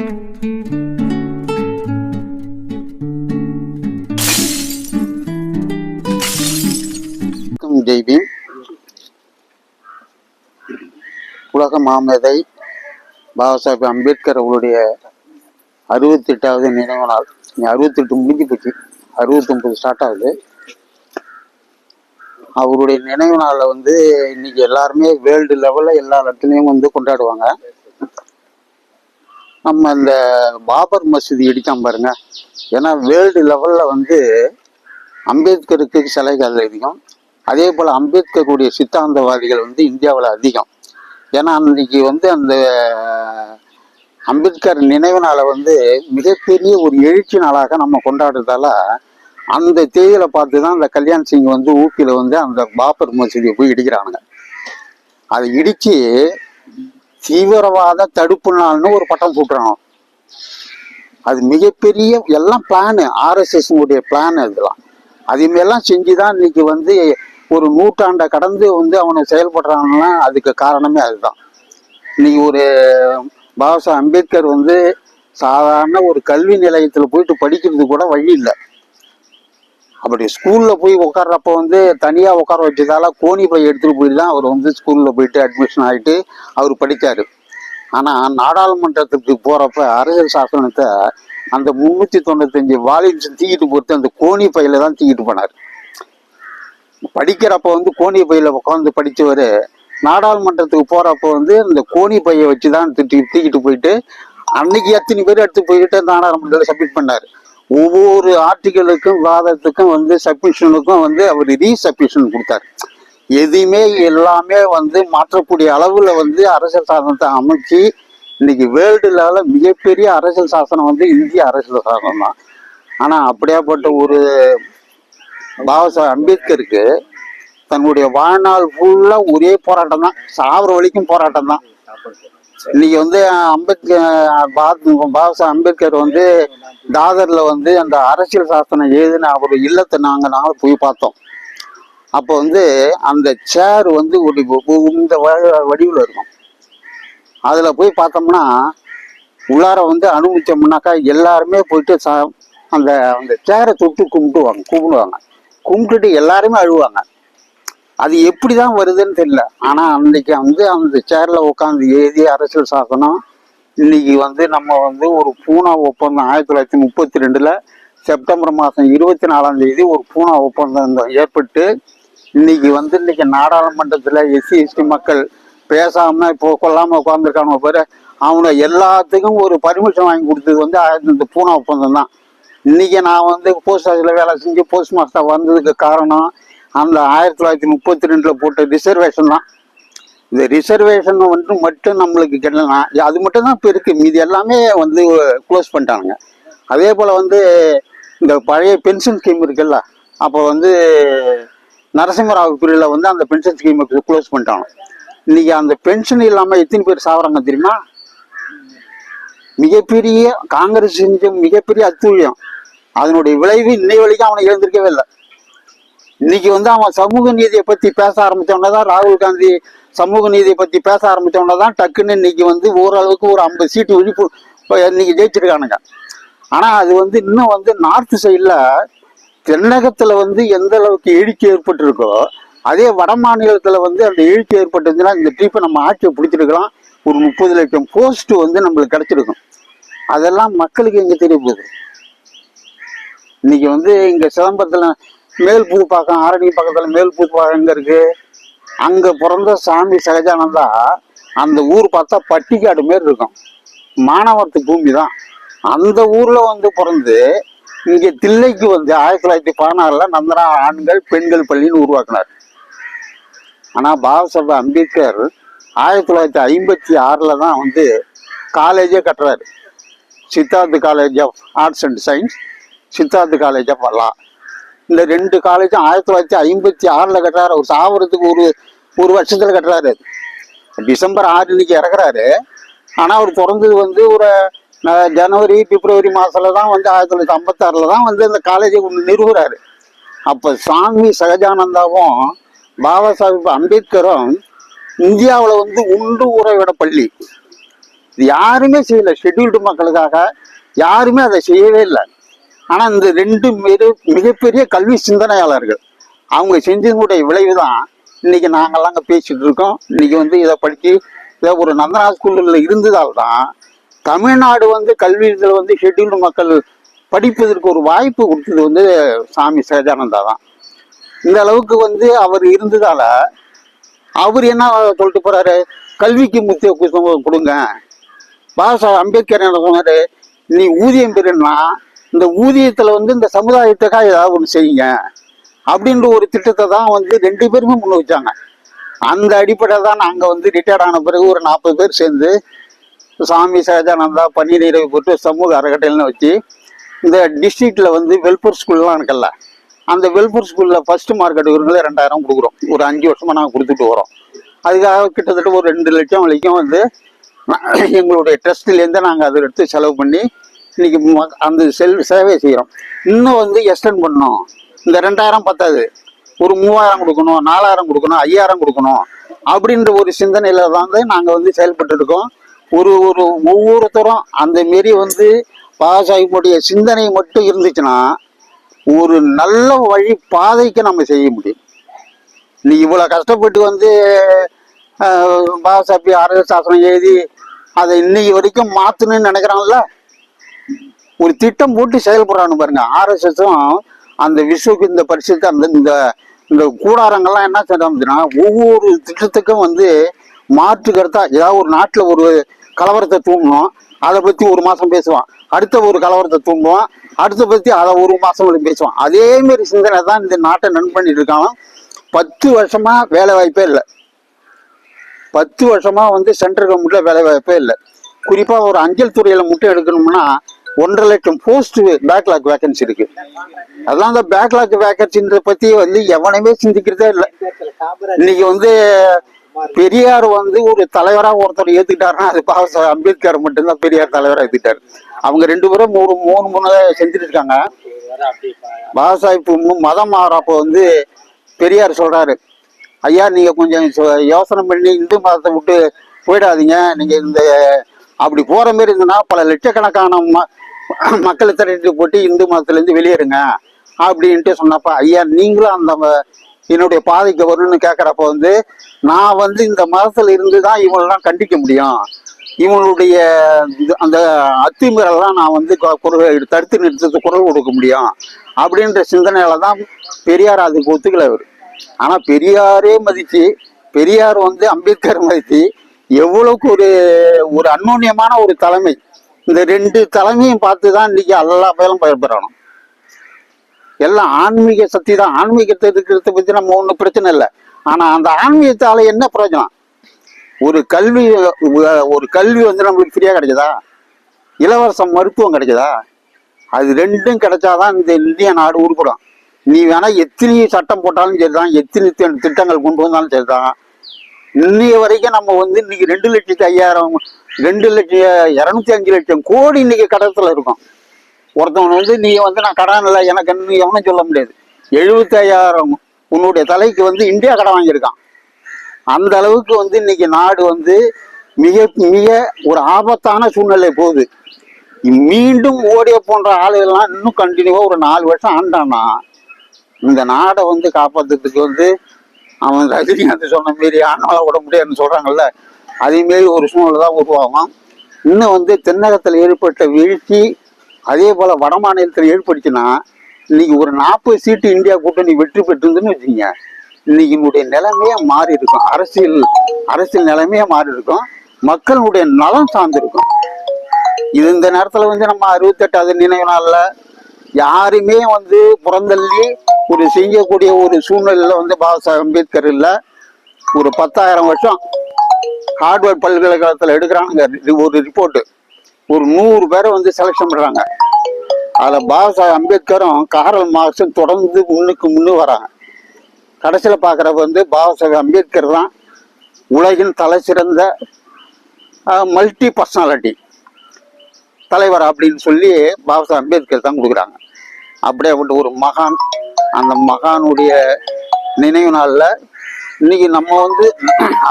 ஜெய்பீம். உலக மாமதை பாபா சாஹேப் அம்பேத்கர் அவருடைய அறுபத்தெட்டாவது நினைவு நாள். அறுபத்தெட்டு முடிஞ்சு போச்சு. அறுபத்தொம்பது ஸ்டார்ட் ஆகுது. அவருடைய நினைவு நாளில் வந்து இன்னைக்கு எல்லாருமே வேர்ல்டு லெவலில் எல்லா இடத்துலையும் வந்து கொண்டாடுவாங்க. நம்ம இந்த பாபர் மசூதி இடிக்காம பாருங்க. ஏன்னா வேர்ல்டு லெவலில் வந்து அம்பேத்கருக்கு சிலைகள் அதிகம். அதே போல் அம்பேத்கருடைய சித்தாந்தவாதிகள் வந்து இந்தியாவில் அதிகம். ஏன்னா அன்னைக்கு வந்து அந்த அம்பேத்கர் நினைவு நாளை வந்து மிகப்பெரிய ஒரு எழுச்சி நாளாக நம்ம கொண்டாடுறதால அந்த தேதியில் பார்த்து தான் அந்த கல்யாண் சிங் வந்து ஊப்பியில் வந்து அந்த பாபர் மசூதியை போய் இடிக்கிறானுங்க. அதை இடித்து தீவிரவாத தடுப்பு நாள்னு ஒரு பட்டம் போட்டுறாங்க அது மிகப்பெரிய எல்லாம் பிளானு ஆர்எஸ்எஸ் உடைய பிளான் இதெல்லாம். அதுமாரிலாம் செஞ்சு தான் இன்னைக்கு வந்து ஒரு நூற்றாண்டை கடந்து வந்து அவனை செயல்படுறாங்கன்னா அதுக்கு காரணமே அதுதான். இன்னைக்கு ஒரு பாபா அம்பேத்கர் வந்து சாதாரண ஒரு கல்வி நிலையத்தில் போயிட்டு படிக்கிறது கூட வழி இல்லை. அப்படி ஸ்கூல்ல போய் உட்கார்றப்ப வந்து தனியா உட்கார வச்சதால கோணி போய் எடுத்துட்டு போயிட்டு தான் அவர் வந்து ஸ்கூல்ல போயிட்டு அட்மிஷன் ஆயிட்டு அவர் படிச்சாரு. ஆனா நாடாளுமன்றத்துக்கு போறப்ப அரசியல் சாசனத்தை அந்த முன்னூத்தி தொண்ணூத்தஞ்சு வாலின்ஸ் தூக்கிட்டு போட்டு அந்த கோணி பையில தான் தூக்கிட்டு போனார். படிக்கிறப்ப வந்து கோணி பையில உட்காந்து படிச்சவர் நாடாளுமன்றத்துக்கு போறப்ப வந்து இந்த கோணி பையை வச்சுதான் தூக்கி தூக்கிட்டு போயிட்டு அன்னைக்கு எத்தனை பேர் எடுத்து போயிட்டு நாடாளுமன்றத்தில் சப்மிட் பண்ணார். ஒவ்வொரு ஆர்டிகளுக்கும் வாதத்துக்கும் வந்து சப்மிஷனுக்கும் வந்து அவர் ரீசப்மிஷன் கொடுத்தார். எதுவுமே எல்லாமே வந்து மாற்றக்கூடிய அளவில் வந்து அரசியல் சாசனத்தை அமைச்சு இன்னைக்கு வேர்ல்டு லெவலில் மிகப்பெரிய அரசியல் சாசனம் வந்து இந்திய அரசியல் சாசனம் தான் ஆனால் அப்படியாப்பட்ட ஒரு பாபா சாஹேப் அம்பேத்கருக்கு தன்னுடைய வாழ்நாள் ஃபுல்லாக ஒரே போராட்டம் தான் சாவர வரைக்கும் போராட்டம் தான் இன்னைக்கு வந்து அம்பேத்கர் பா- பாபா அம்பேத்கர் வந்து தாதர்ல வந்து அந்த அரசியல் சாசனம் ஏதுன்னு அவர் இல்லத்தை நாங்கள் நாங்கள் போய் பார்த்தோம். அப்போ வந்து அந்த சேர் வந்து ஒரு இந்த வ- வடிவில் இருக்கும். அதில் போய் பார்த்தோம்னா உள்ளார வந்து அனுமதிச்சோம்னாக்கா எல்லாருமே போயிட்டு சா- அந்த அந்த சேரை தொட்டு கும்பிட்டுவாங்க கும்பிடுவாங்க. கும்பிட்டுட்டு எல்லாருமே அழுவாங்க. அது எப்படி தான் வருதுன்னு தெரியல. ஆனால் அன்னைக்கு வந்து அந்த சேரில் உட்காந்து எழுதி அரசியல் சாசனம் இன்னைக்கு வந்து நம்ம வந்து ஒரு பூனா ஒப்பந்தம் ஆயிரத்தி தொள்ளாயிரத்தி முப்பத்தி ரெண்டில் செப்டம்பர் மாதம் இருபத்தி நாலாம் தேதி ஒரு பூனா ஒப்பந்தம் ஏற்பட்டு இன்னைக்கு வந்து இன்னைக்கு நாடாளுமன்றத்தில் எஸ்சி எஸ்டி மக்கள் பேசாமல் இப்போ கொல்லாமல் உட்காந்துருக்கானு பேர். அவனை எல்லாத்துக்கும் ஒரு பர்மிஷன் வாங்கி கொடுத்தது வந்து ஆயிரத்தி இந்த பூனா ஒப்பந்தம் தான். இன்னைக்கு நான் வந்து போஸ்ட் ஆஃபீஸில் வேலை செஞ்சு போஸ்ட் மாஸ்டர் வந்ததுக்கு காரணம் அந்த ஆயிரத்தி தொள்ளாயிரத்தி முப்பத்தி ரெண்டில் போட்ட ரிசர்வேஷன் தான். இந்த ரிசர்வேஷன் வந்து மட்டும் நம்மளுக்கு கிடைக்கலாம் அது மட்டும் தான் இப்போ இருக்கு. மீதி எல்லாமே வந்து க்ளோஸ் பண்ணிட்டானுங்க அதே போல் வந்து இந்த பழைய பென்ஷன் ஸ்கீம் இருக்குல்ல அப்போ வந்து நரசிம்மராவ் பிரிவில் வந்து அந்த பென்ஷன் ஸ்கீமை க்ளோஸ் பண்ணிட்டாங்க. இன்றைக்கி அந்த பென்ஷன் இல்லாமல் எத்தனை பேர் சாப்பிட்றாங்க தெரியுமா? மிகப்பெரிய காங்கிரஸ் செஞ்ச மிகப்பெரிய அத்துழியம் அதனுடைய விளைவு இன்னை வரைக்கும் அவனை எழுந்திருக்கவே இல்லை. இன்னைக்கு வந்து அவன் சமூக நீதியை பத்தி பேச ஆரம்பிச்சோன்னா தான் ராகுல் காந்தி சமூக நீதியை பத்தி பேச ஆரம்பிச்சோன்னா தான் டக்குன்னு இன்னைக்கு வந்து ஓரளவுக்கு ஒரு ஐம்பது சீட்டு விழிப்பு இன்னைக்கு ஜெயிச்சிருக்கானுங்க. ஆனா அது வந்து இன்னும் வந்து நார்த் சைடில் தென்னகத்துல வந்து எந்த அளவுக்கு எழுச்சி ஏற்பட்டிருக்கோ அதே வட மாநிலத்துல வந்து அந்த எழுச்சி ஏற்பட்டிருந்துன்னா இந்த ட்ரீப்பை நம்ம ஆட்சியை பிடிச்சிருக்கலாம். ஒரு முப்பது லட்சம் போஸ்ட் வந்து நம்மளுக்கு கிடைச்சிருக்கும். அதெல்லாம் மக்களுக்கு எங்க தெரிய போகுது? இன்னைக்கு வந்து இங்க சிதம்பரத்துல மேல் புதுப்பாக்கம் ஆரணி பக்கத்துல மேல் புதுப்பாக்கம் எங்க இருக்கு? அங்க பிறந்த சாமி சகஜானந்தா அந்த ஊர் பார்த்தா பட்டிக்காடு மாரி இருக்கும். மானவரத்து பூமி தான். அந்த ஊர்ல வந்து பிறந்து இங்க தில்லைக்கு வந்து ஆயிரத்தி தொள்ளாயிரத்தி பதினாறுல நந்தனா ஆண்கள் பெண்கள் பள்ளின்னு உருவாக்குனார். ஆனா பாபா சாஹேப் அம்பேத்கர் ஆயிரத்தி தொள்ளாயிரத்தி ஐம்பத்தி ஆறுல தான் வந்து காலேஜே கட்டுறாரு. Siddharth college of arts and science Siddharth college of law இந்த ரெண்டு காலேஜும் ஆயிரத்தி தொள்ளாயிரத்தி ஐம்பத்தி ஆறில் கட்டுறாரு. அவர் சாவரத்துக்கு ஒரு ஒரு வருஷத்தில் கட்டுறாரு. டிசம்பர் ஆறு இன்னைக்கு இறக்குறாரு. ஆனால் அவர் பிறந்தது வந்து ஒரு ஜனவரி பிப்ரவரி மாதத்தில் தான் வந்து ஆயிரத்தி தொள்ளாயிரத்தி ஐம்பத்தாறில் தான் வந்து அந்த காலேஜை ஒன்று நிறுவுறாரு. அப்போ சாமி சகஜானந்தாவும் பாபா சாஹிப் அம்பேத்கரும் இந்தியாவில் வந்து உண்டு உறைவிட பள்ளி. இது யாருமே செய்யலை. ஷெட்யூல்டு மக்களுக்காக யாருமே அதை செய்யவே இல்லை. ஆனால் இந்த ரெண்டு மிக மிகப்பெரிய கல்வி சிந்தனையாளர்கள் அவங்க செஞ்சதுடைய விளைவு தான் இன்னைக்கு நாங்கள்லாம் அங்கே பேசிகிட்டு இருக்கோம். இன்னைக்கு வந்து இதை படித்து இதை ஒரு நந்தனா ஸ்கூலில் இருந்ததால் தான் தமிழ்நாடு வந்து கல்வியில் வந்து ஷெட்யூல்டு மக்கள் படிப்பதற்கு ஒரு வாய்ப்பு கொடுத்தது வந்து சாமி சகஜானந்தா தான் இந்த அளவுக்கு வந்து அவர் இருந்ததால் அவர் என்ன சொல்லிட்டு போகிறாரு கல்விக்கு முக்கியத்துவம் கொடுங்க. பாபா அம்பேத்கர் என்ன சொன்னார்? நீ ஊதியம் பெறுன்னா இந்த ஊதியத்துல வந்து இந்த சமுதாயத்துக்காக ஏதாவது ஒன்று செய்யுங்க அப்படின்ற ஒரு திட்டத்தை தான் வந்து ரெண்டு பேருமே முன் வச்சாங்க. அந்த அடிப்படையில் தான் நாங்கள் வந்து ரிட்டையர்ட் ஆன பிறகு ஒரு நாற்பது பேர் சேர்ந்து சாமி சகஜானந்தா பன்னீர் நிறைவு போட்டு சமூக அறக்கட்டளைன்னு வச்சு இந்த டிஸ்ட்ரிக்ட்ல வந்து வெல்ஃபேர் ஸ்கூல்லாம் இருக்குல்ல அந்த வெல்ஃபேர் ஸ்கூல்ல ஃபர்ஸ்ட் மார்க் எடுக்கிறவங்களே ரெண்டாயிரம் கொடுக்குறோம். ஒரு அஞ்சு வருஷமா நாங்கள் கொடுத்துட்டு வரோம் அதுக்காக கிட்டத்தட்ட ஒரு ரெண்டு லட்சம் வரைக்கும் வந்து எங்களுடைய ட்ரஸ்ட்லேருந்து நாங்கள் அதை எடுத்து செலவு பண்ணி இன்னைக்கு அந்த செல் சேவை செய்கிறோம் இன்னும் வந்து எக்ஸ்டெண்ட் பண்ணோம் இந்த ரெண்டாயிரம் பத்தாது. ஒரு மூவாயிரம் கொடுக்கணும் நாலாயிரம் கொடுக்கணும் ஐயாயிரம் கொடுக்கணும் அப்படின்ற ஒரு சிந்தனையில தான் வந்து நாங்கள் வந்து செயல்பட்டு இருக்கோம். ஒரு ஒரு ஒவ்வொருத்தரும் அந்த மாரி வந்து பாசாஹிப்புடைய சிந்தனை மட்டும் இருந்துச்சுன்னா ஒரு நல்ல வழி பாதைக்கு நம்ம செய்ய முடியும். நீ இவ்வளோ கஷ்டப்பட்டு வந்து பாசாபி அரசாசனம் எழுதி அதை இன்னைக்கு வரைக்கும் மாற்றணும்னு நினைக்கிறான்ல? ஒரு திட்டம் போட்டு செயல்படுறான்னு பாருங்க. ஆர்எஸ்எஸும் அந்த விஸ்வக்கு இந்த பரிசுக்கு அந்த இந்த இந்த கூடாரங்கள்லாம் என்ன செய்யறாங்கன்னா ஒவ்வொரு திட்டத்துக்கும் வந்து மாற்று கருத்தா ஏதாவது ஒரு நாட்டில் ஒரு கலவரத்தை தூண்டணும் அதை பத்தி ஒரு மாசம் பேசுவான். அடுத்த ஒரு கலவரத்தை தூண்டுவான் அடுத்த பத்தி அதை ஒரு மாசம் பேசுவான். அதே மாதிரி சிந்தனை தான் இந்த நாட்டை நன் பண்ணிட்டு இருக்காங்க. பத்து வருஷமா வேலை வாய்ப்பே இல்லை. பத்து வருஷமா வந்து சென்ட்ரல் கவர்மெண்ட்ல வேலை வாய்ப்பே இல்லை. குறிப்பா ஒரு அஞ்சல் துறையில மட்டும் எடுக்கணும்னா ஒன்றரை லட்சம் போஸ்ட் பேக்லாக் வேகன்சி இருக்கு. அதான் அந்த பேக்லாக் வேகன்சின்ற பத்தி வந்து எவனையுமே சிந்திக்கிறதே இல்லை. இன்னைக்கு வந்து பெரியார் வந்து ஒரு தலைவரா ஒருத்தர் ஏத்துக்கிட்டாருன்னா அது பாபா அம்பேத்கர் மட்டும்தான் பெரியார் தலைவரா ஏத்துக்கிட்டாரு. அவங்க ரெண்டு பேரும் மூணு மூணு மூணு செஞ்சுட்டு இருக்காங்க. பாபா சாஹிப் மதம் மாறப்போ வந்து பெரியார் சொல்றாரு ஐயா நீங்க கொஞ்சம் யோசனை பண்ணி இந்து மதத்தை விட்டு போயிடாதீங்க. நீங்க இந்த அப்படி போற மாதிரி இருந்ததுன்னா பல லட்சக்கணக்கான ம- மக்களை திரட்டி போட்டு இந்து மதத்துல இருந்து வெளியேறுங்க அப்படின்ட்டு சொன்னப்ப ஐயா நீங்களும் அந்த ம- என்னுடைய பாதைக்கு வரணும்னு கேட்குறப்ப வந்து நான் வந்து இந்த மதத்துல இருந்து தான் இவங்களெல்லாம் கண்டிக்க முடியும். இவனுடைய இது- அந்த அத்துமீறலாம் நான் வந்து குரல் தடுத்து நிறுத்தத்து குரல் கொடுக்க முடியும். அப்படின்ற சிந்தனையில தான் பெரியார் அதுக்கு ஒத்துக்கல அவர். ஆனா பெரியாரே மதிச்சு பெரியார் வந்து அம்பேத்கர் மதித்து எவ்வளவுக்கு ஒரு ஒரு அந்யோன்யமான ஒரு தலைமை. இந்த ரெண்டு தலைமையும் பார்த்து தான் இன்னைக்கு எல்லா பேரும் பயன்பெறணும். எல்லாம் ஆன்மீக சக்தி தான். ஆன்மீகத்தை இருக்கிறத பத்தி நம்ம ஒன்றும் பிரச்சனை இல்லை. ஆனா அந்த ஆன்மீகத்தால என்ன பிரயோஜனம்? ஒரு கல்வி ஒரு கல்வி வந்து நம்மளுக்கு ஃப்ரீயா கிடைக்குதா? இலவசம் மருத்துவம் கிடைக்குதா? அது ரெண்டும் கிடைச்சாதான் இந்த இந்திய நாடு உருப்படும். நீ வேணா எத்தனை சட்டம் போட்டாலும் சரிதான். எத்தனை திட்டங்கள் கொண்டு வந்தாலும் சரிதான். இன்னைய வரைக்கும் நம்ம வந்து இன்னைக்கு ரெண்டு லட்சத்தி ஐயாயிரம் ரெண்டு லட்சம் இரநூத்தி அஞ்சு லட்சம் கோடி இன்னைக்கு கடத்துல இருக்கும். ஒருத்தவன் வந்து நீ வந்து நான் கடன் இல்லை எனக்கு இன்னும் எவனும் சொல்ல முடியாது. எழுபத்தி ஐயாயிரம் உன்னுடைய தலைக்கு வந்து இந்தியா கடன் வாங்கியிருக்கான். அந்த அளவுக்கு வந்து இன்னைக்கு நாடு வந்து மிக மிக ஒரு ஆபத்தான சூழ்நிலை போகுது. மீண்டும் ஓடிய போன்ற ஆளுகள்லாம் இன்னும் கண்டினியூவா ஒரு நாலு வருஷம் ஆண்டானா இந்த நாடை வந்து காப்பாத்துறதுக்கு வந்து அவன் ரஜினிகாந்த் சொன்ன மாரி ஆனால விட முடியாதுன்னு சொல்றாங்கல்ல அதே மாரி ஒரு சூழ்நிலை தான் உருவாகும் இன்னும் வந்து தென்னகத்தில் ஏற்பட்ட வீழ்ச்சி அதே போல வட மாநிலத்தில் ஏற்பட்டுச்சுன்னா இன்னைக்கு ஒரு நாற்பது சீட்டு இந்தியா கூட்டணி வெற்றி பெற்றிருந்துன்னு வச்சுங்க இன்னைக்கு என்னுடைய நிலைமையே மாறி இருக்கும். அரசியல் அரசியல் நிலைமையே மாறி இருக்கும். மக்களுடைய நலம் சார்ந்திருக்கும் இது இந்த நேரத்தில் வந்து நம்ம அறுபத்தெட்டாவது நினைவு நாளில் யாருமே வந்து புறந்தள்ளி ஒரு செய்யக்கூடிய ஒரு சூழ்நிலையில் வந்து பாபா சாஹேப் அம்பேத்கர் இல்லை. ஒரு பத்தாயிரம் வருஷம் ஹார்ட்வேர்ட் பல்கலைக்கழகத்தில் எடுக்கிறாங்க. ஒரு ரிப்போர்ட்டு ஒரு நூறு பேரை வந்து செலெக்ஷன் பண்ணுறாங்க அதில் பாபா சாஹேப் அம்பேத்கரும் காரல் மார்க்ஸும் தொடர்ந்து முன்னுக்கு முன்னு வராங்க. கடைசியில் பார்க்குறப்ப வந்து பாபா சாஹேப் அம்பேத்கர் தான் உலகின் தலை சிறந்த மல்டி பர்சனாலிட்டி தலைவர் அப்படின்னு சொல்லி பாபா அம்பேத்கர் தான் கொடுக்குறாங்க. அப்படியே அப்படியேப்பட்ட ஒரு மகான் அந்த மகானுடைய நினைவு நாளில் இன்னைக்கு நம்ம வந்து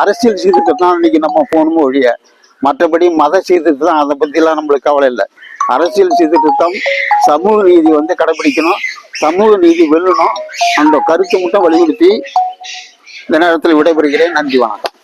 அரசியல் சீர்திருத்தம் தான் இன்னைக்கு நம்ம போகணுமோ ஒழிய மற்றபடி மத சீர்திருத்தம் அதை பற்றிலாம் நம்மளுக்கு கவலை இல்லை. அரசியல் சீர்திருத்தம் சமூக நீதி வந்து கடைபிடிக்கணும் சமூக நீதி வெல்லணும் அந்த கருத்தை மட்டும் வலியுறுத்தி இந்த நேரத்தில் விடைபெறுகிறேன். நன்றி வணக்கம்.